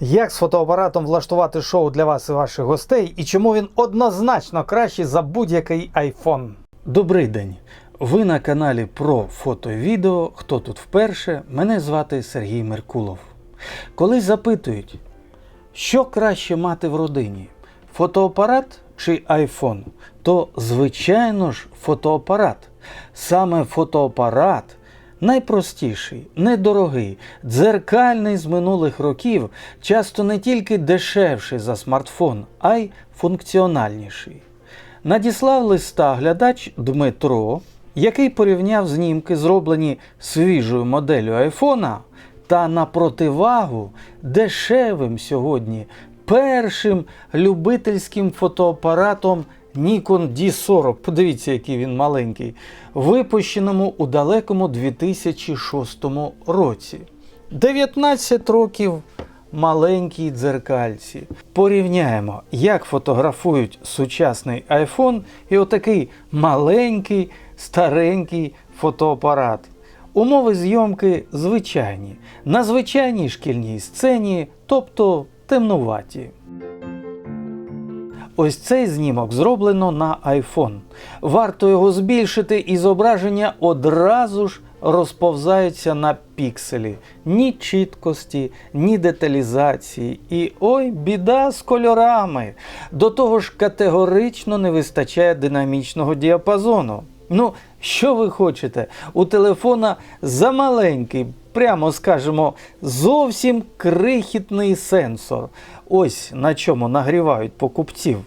Як з фотоапаратом влаштувати шоу для вас і ваших гостей, і чому він однозначно кращий за будь-який iPhone? Добрий день! Ви на каналі про фото і відео. Хто тут вперше? Мене звати Сергій Меркулов. Коли запитують, що краще мати в родині? Фотоапарат чи iPhone? То, звичайно ж, фотоапарат. Саме фотоапарат найпростіший, недорогий, дзеркальний з минулих років, часто не тільки дешевший за смартфон, а й функціональніший. Надіслав листа глядач Дмитро, який порівняв знімки, зроблені свіжою моделлю айфона, та на противагу дешевим сьогодні першим любительським фотоапаратом Nikon D40. Подивіться, який він маленький, випущеному у далекому 2006 році. 19 років маленькій дзеркальці. Порівняємо, як фотографують сучасний iPhone і отакий маленький старенький фотоапарат. Умови зйомки звичайні, на звичайній шкільній сцені, тобто темнуваті. Ось цей знімок зроблено на iPhone. Варто його збільшити, і зображення одразу ж розповзаються на пікселі. Ні чіткості, ні деталізації. І ой, біда з кольорами. До того ж, категорично не вистачає динамічного діапазону. Ну, що ви хочете? У телефона замаленький, прямо скажемо, зовсім крихітний сенсор. Ось на чому нагрівають покупців.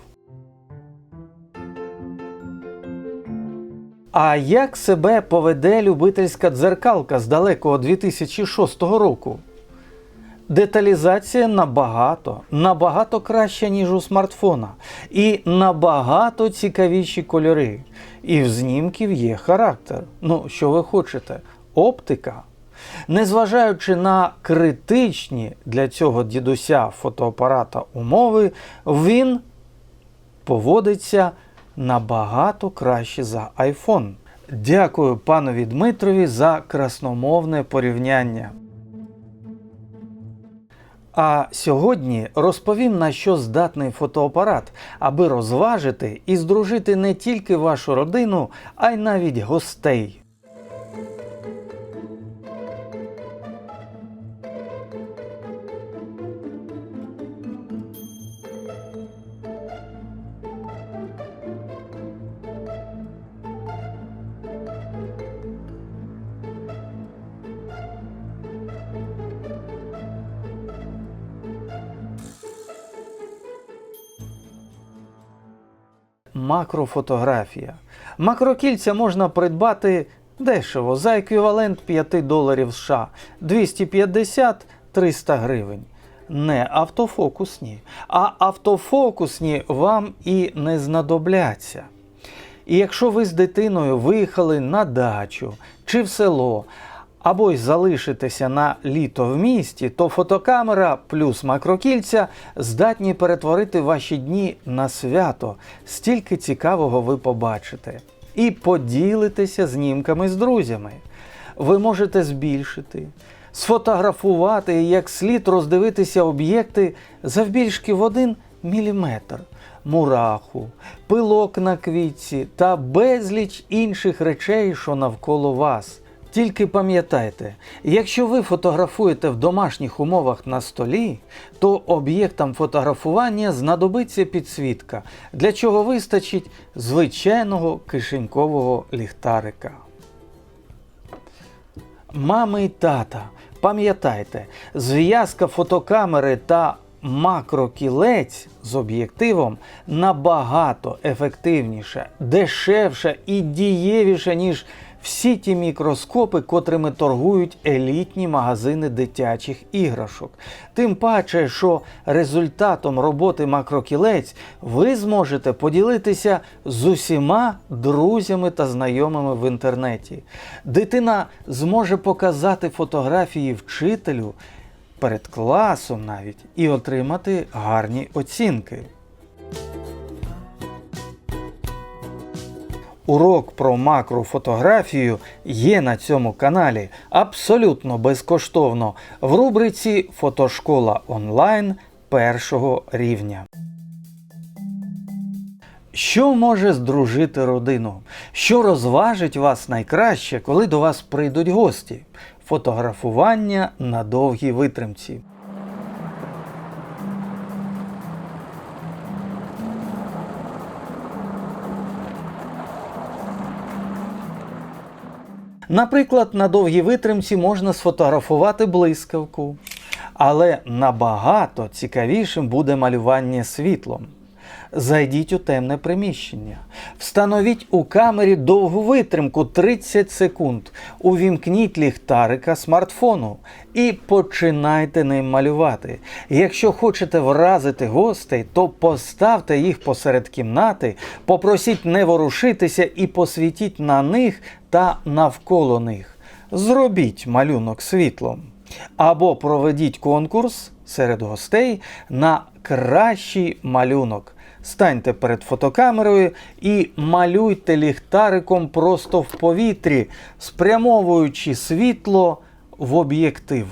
А як себе поведе любительська дзеркалка з далекого 2006 року? Деталізація набагато, набагато краща, ніж у смартфона, і набагато цікавіші кольори. І в знімків є характер. Ну, що ви хочете? Оптика. Незважаючи на критичні для цього дідуся фотоапарата умови, він поводиться набагато краще за iPhone. Дякую панові Дмитрові за красномовне порівняння. А сьогодні розповім на що здатний фотоапарат, аби розважити і здружити не тільки вашу родину, а й навіть гостей. Макрофотографія. Макрокільця можна придбати дешево за еквівалент 5 доларів США 250-300 гривень. Не автофокусні, а автофокусні вам і не знадобляться. І якщо ви з дитиною виїхали на дачу чи в село, або й залишитеся на літо в місті, то фотокамера плюс макрокільця здатні перетворити ваші дні на свято. Стільки цікавого ви побачите. І поділитеся знімками з друзями. Ви можете збільшити, сфотографувати і як слід роздивитися об'єкти завбільшки в один міліметр. Мураху, пилок на квітці та безліч інших речей, що навколо вас. Тільки пам'ятайте, якщо ви фотографуєте в домашніх умовах на столі, то об'єктам фотографування знадобиться підсвітка, для чого вистачить звичайного кишенькового ліхтарика. Мами й тата, пам'ятайте, зв'язка фотокамери та макрокілець з об'єктивом набагато ефективніша, дешевша і дієвіша, ніж всі ті мікроскопи, котрими торгують елітні магазини дитячих іграшок. Тим паче, що результатом роботи макрокілець ви зможете поділитися з усіма друзями та знайомими в інтернеті. Дитина зможе показати фотографії вчителю перед класом навіть і отримати гарні оцінки. Урок про макрофотографію є на цьому каналі абсолютно безкоштовно в рубриці Фотошкола онлайн першого рівня. Що може здружити родину? Що розважить вас найкраще, коли до вас прийдуть гості? Фотографування на довгій витримці. Наприклад, на довгій витримці можна сфотографувати блискавку, але набагато цікавішим буде малювання світлом. Зайдіть у темне приміщення, встановіть у камері довгу витримку 30 секунд, увімкніть ліхтарика смартфону і починайте ним малювати. Якщо хочете вразити гостей, то поставте їх посеред кімнати, попросіть не ворушитися і посвітіть на них та навколо них. Зробіть малюнок світлом. Або проведіть конкурс серед гостей на кращий малюнок. Станьте перед фотокамерою і малюйте ліхтариком просто в повітрі, спрямовуючи світло в об'єктив.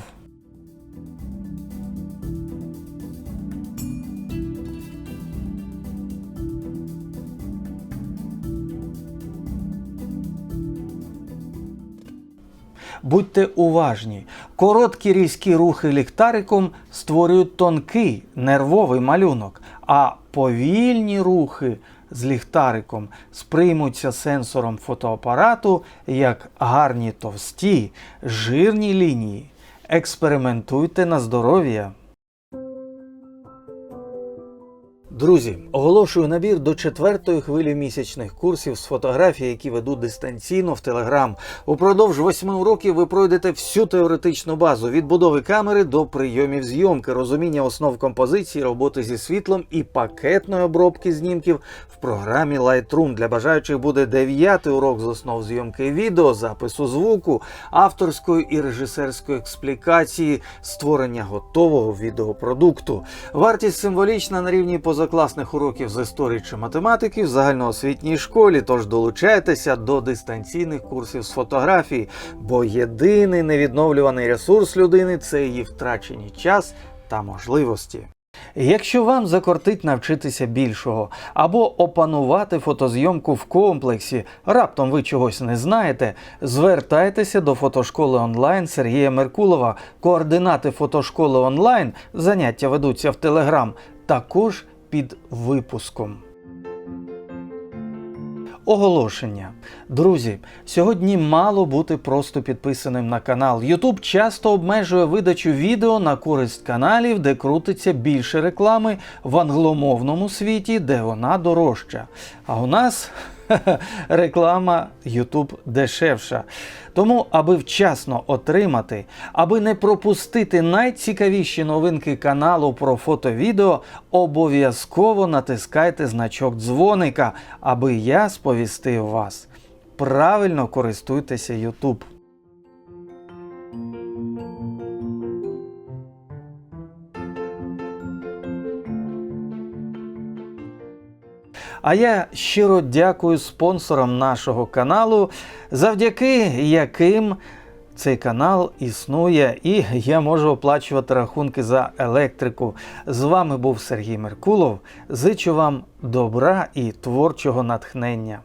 Будьте уважні, короткі різкі рухи ліхтариком створюють тонкий нервовий малюнок, а повільні рухи з ліхтариком сприймуться сенсором фотоапарату як гарні товсті, жирні лінії. Експериментуйте на здоров'я. Друзі, оголошую набір до четвертої хвилі місячних курсів з фотографії, які веду дистанційно в Телеграм. Упродовж восьми уроків ви пройдете всю теоретичну базу від будови камери до прийомів зйомки, розуміння основ композиції, роботи зі світлом і пакетної обробки знімків в програмі Lightroom. Для бажаючих буде дев'ятий урок з основ зйомки відео, запису звуку, авторської і режисерської експлікації, створення готового відеопродукту. Вартість символічна на рівні позакласних уроків з історії чи математики в загальноосвітній школі. Тож долучайтеся до дистанційних курсів з фотографії, бо єдиний невідновлюваний ресурс людини це її втрачені час та можливості. Якщо вам закортить навчитися більшого або опанувати фотозйомку в комплексі, раптом ви чогось не знаєте, звертайтеся до фотошколи онлайн Сергія Меркулова. Координати фотошколи онлайн заняття ведуться в Телеграм, також під випуском. Оголошення. Друзі, сьогодні мало бути просто підписаним на канал. YouTube часто обмежує видачу відео на користь каналів, де крутиться більше реклами в англомовному світі, де вона дорожча. А у нас реклама YouTube дешевша. Тому, аби вчасно отримати, аби не пропустити найцікавіші новинки каналу про фото-відео, обов'язково натискайте значок дзвоника, аби я сповістив вас. Правильно користуйтеся YouTube. А я щиро дякую спонсорам нашого каналу, завдяки яким цей канал існує, і я можу оплачувати рахунки за електрику. З вами був Сергій Меркулов. Зичу вам добра і творчого натхнення.